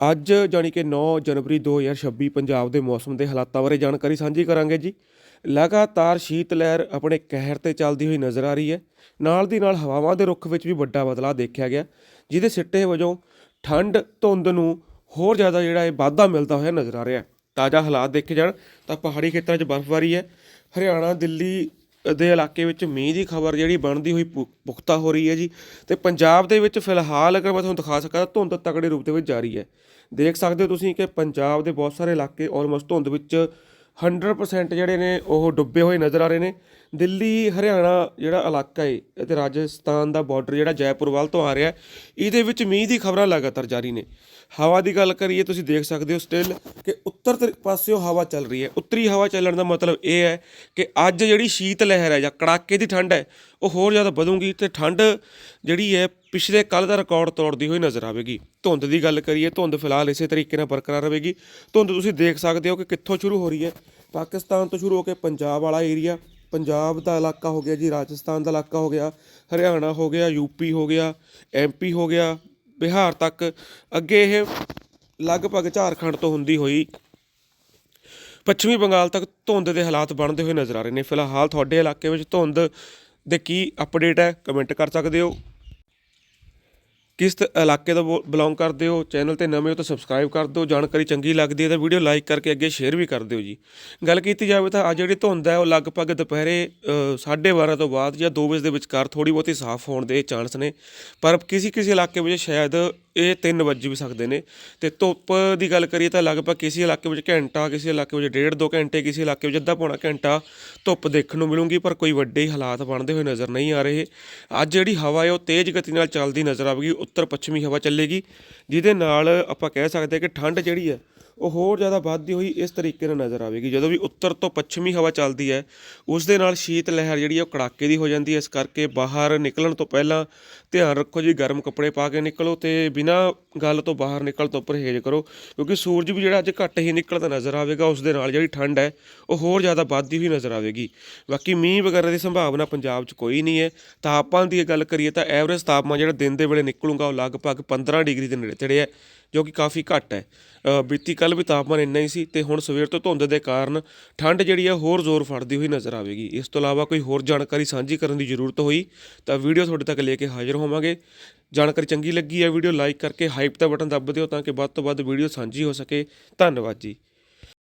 ਅੱਜ ਜਾਣੀ ਕਿ 9 ਜਨਵਰੀ 2026 ਪੰਜਾਬ ਦੇ ਮੌਸਮ ਦੇ ਹਾਲਾਤਾਂ ਬਾਰੇ ਜਾਣਕਾਰੀ ਸਾਂਝੀ ਕਰਾਂਗੇ ਜੀ। ਲਗਾਤਾਰ ਸ਼ੀਤ ਲਹਿਰ ਆਪਣੇ ਕਹਿਰ ਤੇ ਚੱਲਦੀ ਹੋਈ ਨਜ਼ਰ ਆ ਰਹੀ ਹੈ। ਨਾਲ ਦੀ ਨਾਲ ਹਵਾਵਾਂ ਦੇ ਰੁੱਖ ਵਿੱਚ ਵੀ ਵੱਡਾ ਬਦਲਾਅ ਦੇਖਿਆ ਗਿਆ, ਜਿਹਦੇ ਸਿੱਟੇ ਵਜੋਂ ਠੰਡ, ਧੁੰਦ ਨੂੰ ਹੋਰ ਜ਼ਿਆਦਾ ਜਿਹੜਾ ਇਹ ਵਾਧਾ ਮਿਲਦਾ ਹੋਇਆ ਨਜ਼ਰ ਆ ਰਿਹਾ ਹੈ। ਤਾਜ਼ਾ ਹਾਲਾਤ ਦੇਖੇ ਜਾਣ ਤਾਂ ਪਹਾੜੀ ਖੇਤਰਾਂ 'ਚ ਬਰਫ਼ਬਾਰੀ ਹੈ। ਹਰਿਆਣਾ, ਦਿੱਲੀ ਦੇ ਇਲਾਕੇ ਵਿੱਚ ਮੀਂਹ ਦੀ ਖਬਰ ਜਿਹੜੀ ਬਣਦੀ ਹੋਈ ਪੁ- ਪੁਖਤਾ ਹੋ ਰਹੀ ਹੈ ਜੀ। ਤੇ ਪੰਜਾਬ ਦੇ ਵਿੱਚ ਫਿਲਹਾਲ ਅਗਰ ਮੈਂ ਤੁਹਾਨੂੰ ਦਿਖਾ ਸਕਾਂ ਤਾਂ ਧੁੰਦ ਤਕੜੇ ਰੂਪ ਦੇ ਵਿੱਚ ਜਾਰੀ ਹੈ। ਦੇਖ ਸਕਦੇ ਹੋ ਤੁਸੀਂ ਕਿ ਪੰਜਾਬ ਦੇ ਬਹੁਤ ਸਾਰੇ ਇਲਾਕੇ ਆਲਮੋਸਟ ਧੁੰਦ ਵਿੱਚ 100% ਜਿਹੜੇ ਨੇ ਉਹ ਡੁੱਬੇ ਹੋਏ ਨਜ਼ਰ ਆ ਰਹੇ ਨੇ। ਦਿੱਲੀ, ਹਰਿਆਣਾ ਜਿਹੜਾ ਇਲਾਕਾ ਹੈ ਤੇ ਰਾਜਸਥਾਨ ਦਾ ਬਾਰਡਰ ਜਿਹੜਾ ਜੈਪੁਰ ਵੱਲ ਤੋਂ ਆ ਰਿਹਾ ਇਹਦੇ ਵਿੱਚ ਮੀਂਹ ਦੀ ਖਬਰਾਂ ਲਗਾਤਾਰ ਜਾਰੀ ਨੇ। ਹਵਾ ਦੀ ਗੱਲ ਕਰੀਏ, ਤੁਸੀਂ ਦੇਖ ਸਕਦੇ ਹੋ ਸਟਿਲ ਕਿ ਉੱਤਰ ਤਰ- ਪਾਸਿਓਂ ਹਵਾ ਚੱਲ ਰਹੀ ਹੈ। ਉੱਤਰੀ ਹਵਾ ਚੱਲਣ ਦਾ ਮਤਲਬ ਇਹ ਹੈ ਕਿ ਅੱਜ ਜਿਹੜੀ ਸ਼ੀਤ ਲਹਿਰ ਹੈ ਜਾਂ ਕੜਾਕੇ ਦੀ ਠੰਡ ਹੈ, ਉਹ ਹੋਰ ਜ਼ਿਆਦਾ ਵਧੂਗੀ ਤੇ ਠੰਡ ਜਿਹੜੀ ਹੈ ਪਿਛਲੇ ਕੱਲ ਦਾ ਰਿਕਾਰਡ ਤੋੜਦੀ ਹੋਈ ਨਜ਼ਰ ਆਵੇਗੀ। ਧੁੰਦ ਦੀ ਗੱਲ ਕਰੀਏ, ਧੁੰਦ ਫਿਲਹਾਲ ਇਸੇ ਤਰੀਕੇ ਨਾਲ ਬਰਕਰਾਰ ਰਹੇਗੀ। ਧੁੰਦ ਤੁਸੀਂ ਦੇਖ ਸਕਦੇ ਹੋ ਕਿ ਕਿੱਥੋਂ ਸ਼ੁਰੂ ਹੋ ਰਹੀ ਹੈ। ਪਾਕਿਸਤਾਨ ਤੋਂ ਸ਼ੁਰੂ ਹੋ ਕੇ ਪੰਜਾਬ ਵਾਲਾ ਏਰੀਆ ਪੰਜਾਬ ਦਾ ਇਲਾਕਾ ਹੋ ਗਿਆ ਜੀ, ਰਾਜਸਥਾਨ ਦਾ ਇਲਾਕਾ ਹੋ ਗਿਆ, ਹਰਿਆਣਾ ਹੋ ਗਿਆ ਯੂਪੀ ਹੋ ਗਿਆ ਐਮਪੀ ਹੋ ਗਿਆ, ਬਿਹਾਰ ਤੱਕ ਅੱਗੇ ਇਹ ਲਗਭਗ ਝਾਰਖੰਡ ਤੋਂ ਹੁੰਦੀ ਹੋਈ ਪੱਛਮੀ ਬੰਗਾਲ ਤੱਕ ਧੁੰਦ ਦੇ ਹਾਲਾਤ ਬਣਦੇ ਹੋਏ ਨਜ਼ਰ ਆ ਰਹੇ ਨੇ। ਫਿਲਹਾਲ ਤੁਹਾਡੇ ਇਲਾਕੇ ਵਿੱਚ ਧੁੰਦ ਦੇ ਕੀ ਅਪਡੇਟ ਹੈ ਕਮੈਂਟ ਕਰ ਸਕਦੇ ਹੋ? ਕਿਸ ਤ- ਇਲਾਕੇ ਤੋਂ ਬਿਲੋਂਗ ਕਰਦੇ ਹੋ? ਚੈਨਲ ਤੇ ਨਵੇਂ ਹੋ ਤਾਂ ਸਬਸਕ੍ਰਾਈਬ ਕਰ ਦਿਓ। ਜਾਣਕਾਰੀ ਚੰਗੀ ਲੱਗਦੀ ਹੈ ਤਾਂ ਵੀਡੀਓ ਲਾਈਕ ਕਰਕੇ ਅੱਗੇ ਸ਼ੇਅਰ ਵੀ ਕਰ ਦਿਓ ਜੀ। ਗੱਲ ਕੀਤੀ ਜਾਵੇ ਤਾਂ ਅੱਜ ਜਿਹੜੀ ਧੁੰਦ ਹੈ, ਉਹ ਲਗਭਗ ਦੁਪਹਿਰੇ 12:30 ਤੋਂ ਬਾਅਦ ਜਾਂ 2 ਵਜੇ ਦੇ ਵਿਚਕਾਰ ਥੋੜੀ ਬਹੁਤੀ ਸਾਫ਼ ਹੋਣ ਦੇ ਚਾਂਸ ਨੇ। ਪਰ ਕਿਸੇ ਕਿਸੇ ਇਲਾਕੇ ਵਿੱਚ ਸ਼ਾਇਦ ਇਹ 3 ਵਜੇ ਵੀ ਸਕਦੇ ਨੇ। ਤੇ ਧੁੱਪ ਦੀ ਗੱਲ ਕਰੀਏ ਤਾਂ ਲਗਭਗ ਕਿਸੇ ਇਲਾਕੇ ਵਿੱਚ ਘੰਟਾ, ਕਿਸੇ ਇਲਾਕੇ ਵਿੱਚ ਡੇਢ ਦੋ ਘੰਟੇ, ਕਿਸੇ ਇਲਾਕੇ ਵਿੱਚ ਅੱਧਾ ਪੌਣਾ ਘੰਟਾ ਧੁੱਪ ਦੇਖਣ ਨੂੰ ਮਿਲੂਗੀ, ਪਰ ਕੋਈ ਵੱਡੇ ਹਾਲਾਤ ਬਣਦੇ ਹੋਏ ਨਜ਼ਰ ਨਹੀਂ ਆ ਰਹੇ। ਅੱਜ ਜਿਹੜੀ ਹਵਾ ਹੈ ਉਹ ਤੇਜ਼ ਗਤੀ ਨਾਲ ਚੱਲਦੀ ਨਜ਼ਰ ਆਵੇਗੀ ਉੱਤਰ ਪੱਛਮੀ ਹਵਾ ਚੱਲੇਗੀ, ਜਿਹਦੇ ਨਾਲ ਆਪਾਂ ਕਹਿ ਸਕਦੇ ਹਾਂ ਕਿ ਠੰਡ ਜਿਹੜੀ ਹੈ ਉਹ ਹੋਰ ਜ਼ਿਆਦਾ ਵੱਧਦੀ ਹੋਈ ਇਸ ਤਰੀਕੇ ਨਾਲ ਨਜ਼ਰ ਆਵੇਗੀ। ਜਦੋਂ ਵੀ ਉੱਤਰ ਤੋਂ ਪੱਛਮੀ ਹਵਾ ਚੱਲਦੀ ਹੈ, ਉਸ ਦੇ ਨਾਲ ਸ਼ੀਤ ਲਹਿਰ ਜਿਹੜੀ ਹੈ ਉਹ ਕੜਾਕੇ ਦੀ ਹੋ ਜਾਂਦੀ ਹੈ। ਇਸ ਕਰਕੇ ਬਾਹਰ ਨਿਕਲਣ ਤੋਂ ਪਹਿਲਾਂ ਧਿਆਨ ਰੱਖੋ ਜੀ, ਗਰਮ ਕੱਪੜੇ ਪਾ ਕੇ ਨਿਕਲੋ ਤੇ ਬਿਨਾਂ ਗੱਲ ਤੋਂ ਬਾਹਰ ਨਿਕਲਣ ਤੋਂ ਪਰਹੇਜ਼ ਕਰੋ, ਕਿਉਂਕਿ ਸੂਰਜ ਵੀ ਜਿਹੜਾ ਅੱਜ ਘੱਟ ਹੀ ਨਿਕਲਦਾ ਨਜ਼ਰ ਆਵੇਗਾ, ਉਸ ਦੇ ਨਾਲ ਜਿਹੜੀ ਠੰਡ ਹੈ, ਉਹ ਹੋਰ ਜ਼ਿਆਦਾ ਵੱਧਦੀ ਹੋਈ ਨਜ਼ਰ ਆਵੇਗੀ। ਬਾਕੀ ਮੀਂਹ ਵਗੈਰਾ ਦੀ ਸੰਭਾਵਨਾ ਪੰਜਾਬ 'ਚ ਕੋਈ ਨਹੀਂ ਹੈ। ਤਾਪਮਾਨ ਦੀ ਗੱਲ ਕਰੀਏ ਤਾਂ ਐਵਰੇਜ ਤਾਪਮਾਨ ਜਿਹੜਾ ਦਿਨ ਦੇ ਵੇਲੇ ਨਿਕਲੂਗਾ, ਉਹ ਲਗਭਗ 15 ਡਿਗਰੀ ਦੇ ਨੇੜੇ ਤੇੜੇ ਹੈ। ਜੋ ਕਿ ਕਾਫੀ ਘੱਟ ਹੈ। ਬੀਤੀ ਕੱਲ ਵੀ ਤਾਪਮਾਨ ਇੰਨਾ ਹੀ ਸੀ ਤੇ ਹੁਣ ਸਵੇਰ ਤੋਂ ਧੁੰਦ ਦੇ ਕਾਰਨ ਠੰਡ ਜਿਹੜੀ ਆ ਹੋਰ ਜ਼ੋਰ ਫੜਦੀ ਹੋਈ ਨਜ਼ਰ ਆਵੇਗੀ। ਇਸ ਤੋਂ ਇਲਾਵਾ ਕੋਈ ਹੋਰ ਜਾਣਕਾਰੀ ਸਾਂਝੀ ਕਰਨ ਦੀ ਜ਼ਰੂਰਤ ਹੋਈ ਤਾਂ ਵੀਡੀਓ ਤੁਹਾਡੇ ਤੱਕ ਲੈ ਕੇ ਹਾਜ਼ਰ ਹੋਵਾਂਗੇ। ਜਾਣਕਾਰੀ ਚੰਗੀ ਲੱਗੀ ਹੈ, ਵੀਡੀਓ ਲਾਈਕ ਕਰਕੇ ਹਾਈਪ ਦਾ ਬਟਨ ਦੱਬ ਦਿਓ ਤਾਂ ਕਿ ਵੱਧ ਤੋਂ ਵੱਧ ਵੀਡੀਓ ਸਾਂਝੀ ਹੋ ਸਕੇ। ਧੰਨਵਾਦ ਜੀ।